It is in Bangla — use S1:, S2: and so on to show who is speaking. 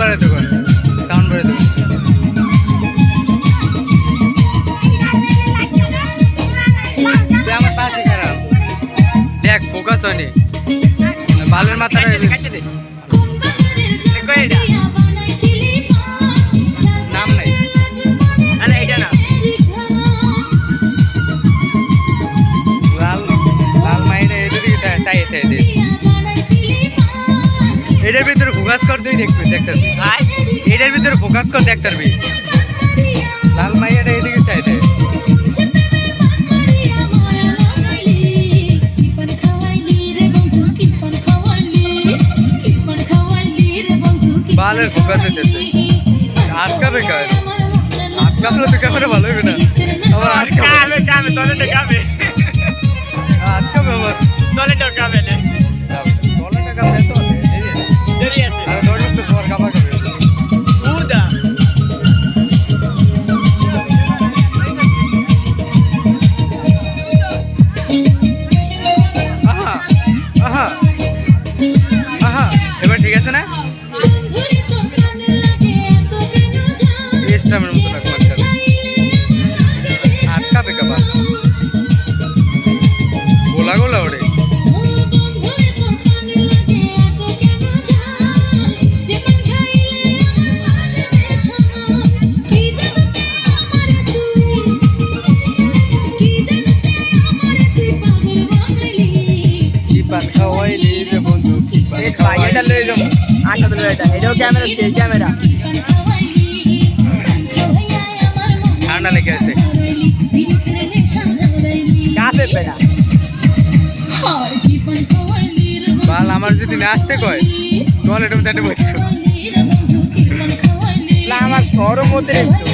S1: বাড়াতে কর সাউন্ড বাড়াতে কর তুই আমার পাশে খারাপ দেখ ফোকাস হয়নি। বালের মাথাটা নাম নাই।
S2: আরে এটা না।
S1: লাল লাল মাইরে এদিকে চাই চাই দে। এটার ভিতরে ফোকাস কর তুই দেখবি দেখতে এটার ভিতরে ফোকাস কর দেখতে পারবি লাল মাইয়াটা এদিকে চাই দে বালের ফোকাস হইতেছে। আটকাবে কার? আটকাবলে তো ক্যামেরা ভালো হবে না। আবার আটকাবে।
S2: কাবে কাবে তলে তো
S1: আহা। আহা এবার ঠিক আছে না? স্টামের মতো লাগবে আটকাবে কাবা। গোলা গোলা ওড়ে
S2: লয়ে যাব আচ্ছা তো এটা এটাও ক্যামেরা সেই ক্যামেরা
S1: ঠান্ডা লেগে আছে।
S2: কাছে
S1: বাল আমার যদি না আসতে কয় একটা বসে
S2: না আমার সরম মধ্যে একটু।